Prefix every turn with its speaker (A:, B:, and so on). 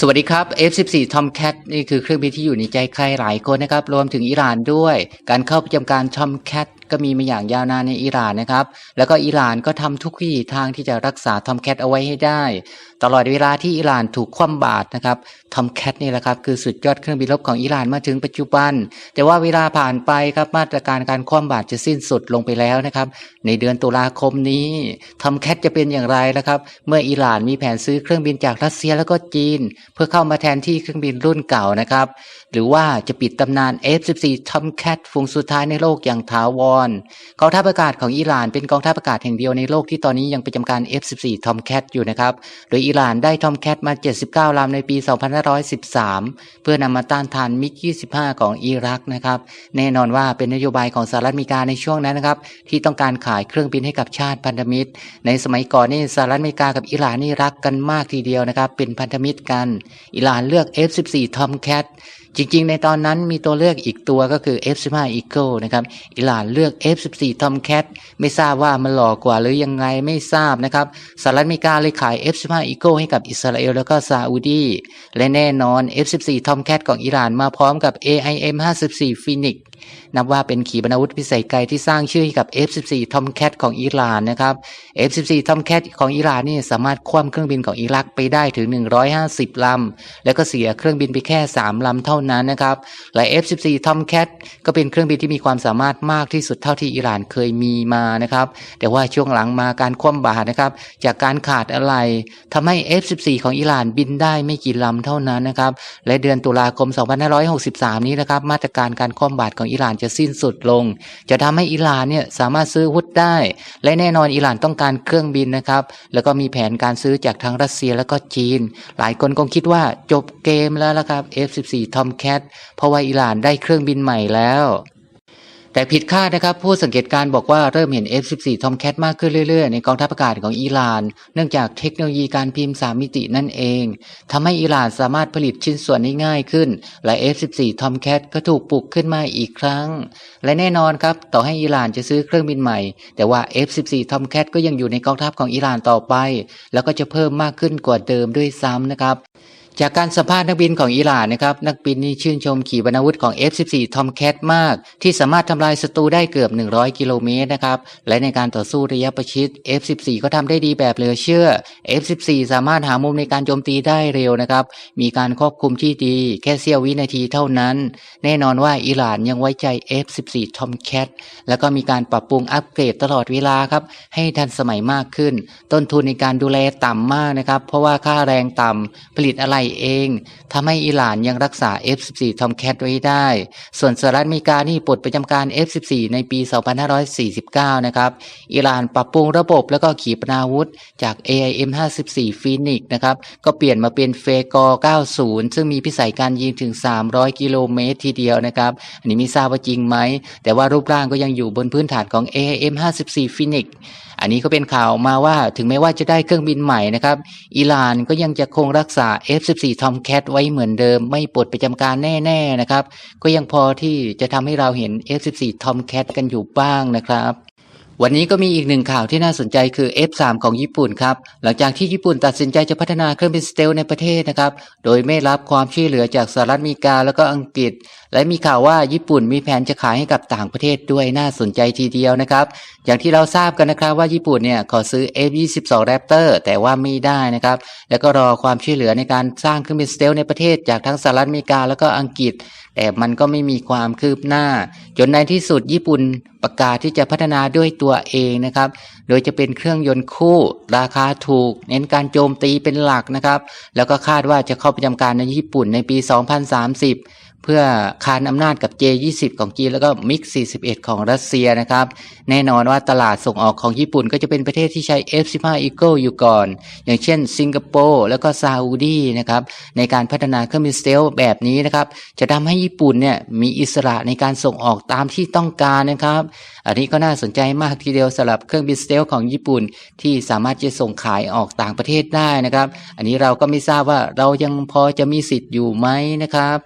A: สวัสดีครับ F14 Tomcat นี่คือเครื่องบินที่อยู่ในใจใครหลายคนนะครับ รวมถึงอิหร่านด้วย การเข้าประจำการ Tomcat ก็มีมาอย่างยาวนานในอิหร่านนะครับ แล้วก็อิหร่านก็ทำทุกวิถีทางที่จะรักษา Tomcat เอาไว้ให้ได้ ตลอดเวลาที่อิหร่านถูกคว่ำบาตรนะครับ Tomcat นี่แหละครับคือสุดยอดเครื่องบินรบของอิหร่านมาถึงปัจจุบัน แต่ว่าเวลาผ่านไปครับมาตรการการคว่ำบาตรจะสิ้นสุดลงไปแล้วนะครับ ในเดือนตุลาคมนี้ทอมแคทจะเป็นอย่างไรนะครับ เมื่ออิหร่านมีแผนซื้อเครื่องบินจากรัสเซียแล้วก็จีน เพื่อเข้ามาแทนที่เครื่องบินรุ่นเก่านะครับ หรือว่าจะปิดตำนาน F14 Tomcat ฝูงสุดท้ายในโลกอย่างถาวรกองทัพอากาศของอิหร่านเป็นกองทัพอากาศแห่งเดียวในโลกที่ตอนนี้ยังประจำการ F14 Tomcat อยู่นะครับ โดยอิหร่านได้ Tomcat มา 79 ลำในปี 2513 เพื่อนำมาต้านทานมิก 25 ของอิรักนะครับ แน่นอนว่าเป็นนโยบายของสหรัฐอเมริกาในช่วงนั้นนะครับ ที่ต้องการขายเครื่องบินให้กับชาติพันธมิตร ในสมัยก่อนนี่สหรัฐอเมริกากับอิหร่านนี่รักกันมากทีเดียวนะครับ เป็นพันธมิตรกัน อิหร่านเลือก F14 Tomcat จริงๆ ในตอนนั้นมีตัวเลือกอีกตัวก็คือ F15 Eagle นะครับ อิหร่านเลือก F14 Tomcat ไม่ทราบว่ามันหล่อกว่าหรือยังไงไม่ทราบนะครับสหรัฐอเมริกาเลยขาย F15 Eagle ให้กับอิสราเอลแล้วก็ซาอุดีและแน่นอน F14 Tomcat ของอิหร่านมาพร้อมกับ AIM 54 Phoenix นับว่าเป็นขีปนาวุธพิเศษไกลที่สร้างชื่อให้กับ F14 Tomcat ของอิหร่านนะครับ F14 Tomcat ของอิหร่านนี่สามารถคว่ำเครื่องบินของอิรักไปได้ถึง 150 ลำ แล้วก็เสียเครื่องบินไปแค่ 3 ลำเท่านั้นนะครับและ F14 Tomcat ก็เป็นเครื่องบินที่มีความสามารถมากที่สุดเท่าที่อิหร่านเคยมีมานะครับแต่ว่าช่วงหลังมาการคว่ำบาตรนะครับจากการขาดอะไรทำให้ F14 ของอิหร่านบินได้ไม่กี่ลำเท่านั้นนะครับและเดือนตุลาคม 2563 นี้นะครับมาตรการการคว่ำบาตรของอิหร่านจะสิ้นสุดลง จะทำให้อิหร่านเนี่ยสามารถซื้ออาวุธได้ และแน่นอนอิหร่านต้องการเครื่องบินนะครับ แล้วก็มีแผนการซื้อจากทางรัสเซียแล้วก็จีน หลายคนคงคิดว่าจบเกมแล้วละครับ F14 Tomcat เพราะว่าอิหร่านได้เครื่องบินใหม่แล้ว แต่ผิดคาดนะครับ ผู้สังเกตการบอกว่าเริ่มเห็น F14 Tomcat มากขึ้นเรื่อยๆ ในกองทัพอากาศของอิหร่าน เนื่องจากเทคโนโลยีการพิมพ์3มิตินั่นเองทำให้อิหร่านสามารถผลิตชิ้นส่วนได้ง่ายขึ้น และ F14 Tomcat ก็ถูกปลุกขึ้นมาอีกครั้ง และแน่นอนครับ ต่อให้อิหร่านจะซื้อเครื่องบินใหม่ แต่ว่า F14 Tomcat ก็ยังอยู่ในกองทัพของอิหร่านต่อไป แล้วก็จะเพิ่มมากขึ้นกว่าเดิมด้วยซ้ำนะครับ จากการสัมภาษณ์นักบินของอิหร่านนะครับ นักบินนี่ชื่นชมขีปนาวุธของ F14 Tomcat มาก ที่สามารถทำลายศัตรูได้เกือบ 100 กิโลเมตรนะครับ และในการต่อสู้ระยะประชิด F14 ก็ทำได้ดีแบบเหลือเชื่อ F14 สามารถหามุมในการโจมตีได้เร็วนะครับ มีการควบคุมที่ดีแค่เสี้ยววินาทีเท่านั้น แน่นอนว่าอิหร่านยังไว้ใจ F14 Tomcat แล้วก็มีการปรับปรุงอัปเกรดตลอดเวลาครับให้ทันสมัยมากขึ้น ต้นทุนในการดูแลต่ำมากนะครับเพราะว่าค่าแรงต่ำผลิตอะไรเองทำให้อิหร่านยังรักษา F14 Tomcat ไว้ได้ ส่วนสหรัฐอเมริกานี่ปลดประจำการ F14 ในปี 2549 นะครับ อิหร่านปรับปรุงระบบแล้วก็ขีปนาวุธจาก AIM 54 Phoenix นะครับ ก็เปลี่ยนมาเป็นเฟกอร90 ซึ่งมีพิสัยการยิงถึง 300 กิโลเมตรทีเดียวนะครับ อันนี้ไม่ทราบว่าจริงไหม แต่ว่ารูปร่างก็ยังอยู่บนพื้นฐานของ AIM 54 Phoenix อันนี้ก็เป็นข่าวมาว่าถึงแม้ว่าจะได้เครื่องบินใหม่นะครับ อิหร่านก็ยังจะคงรักษา F14 Tomcat ไว้เหมือนเดิม ไม่ปลดประจำการแน่ ๆนะครับ ก็ยังพอที่จะทำให้เราเห็น F14 Tomcat กันอยู่บ้างนะครับวันนี้ก็มีอีกหนึ่งข่าวที่น่าสนใจคือ F3 ของญี่ปุ่นครับ หลังจากที่ญี่ปุ่นตัดสินใจจะพัฒนาเครื่องบินสเตลในประเทศนะครับ โดยไม่รับความช่วยเหลือจากสหรัฐอเมริกาแล้วก็อังกฤษและมีข่าวว่าญี่ปุ่นมีแผนจะขายให้กับต่างประเทศด้วยน่าสนใจทีเดียวนะครับ อย่างที่เราทราบกันนะครับว่าญี่ปุ่นเนี่ยขอซื้อ F22 Raptor แต่ว่าไม่ได้นะครับ แล้วก็รอความช่วยเหลือในการสร้างเครื่องบินสเตลในประเทศจากทั้งสหรัฐอเมริกาแล้วก็อังกฤษ แต่มันก็ไม่มีความคืบหน้า จนในที่สุดญี่ปุ่นประกาศที่จะพัฒนาด้วยตัวเองนะครับ โดยจะเป็นเครื่องยนต์คู่ ราคาถูก เน้นการโจมตีเป็นหลักนะครับ แล้วก็คาดว่าจะเข้าประจำการในญี่ปุ่นในปี 2030 เพื่อคานอำนาจกับ J20 ของจีนแล้วก็มิก41 ของรัสเซียนะครับ แน่นอนว่าตลาดส่งออกของญี่ปุ่นก็จะเป็นประเทศที่ใช้ F15 Eagle อยู่ก่อน อย่างเช่น สิงคโปร์แล้วก็ซาอุดีนะครับในการพัฒนาเครื่องบินสเตลแบบนี้นะครับจะทำให้ญี่ปุ่นเนี่ยมีอิสระในการส่งออกตามที่ต้องการนะครับ อันนี้ก็น่าสนใจมากทีเดียวสำหรับเครื่องบินสเตลของญี่ปุ่น ที่สามารถจะส่งขายออกต่างประเทศได้นะครับ อันนี้เราก็ไม่ทราบว่าเรายังพอจะมีสิทธิ์อยู่ไหมนะครับ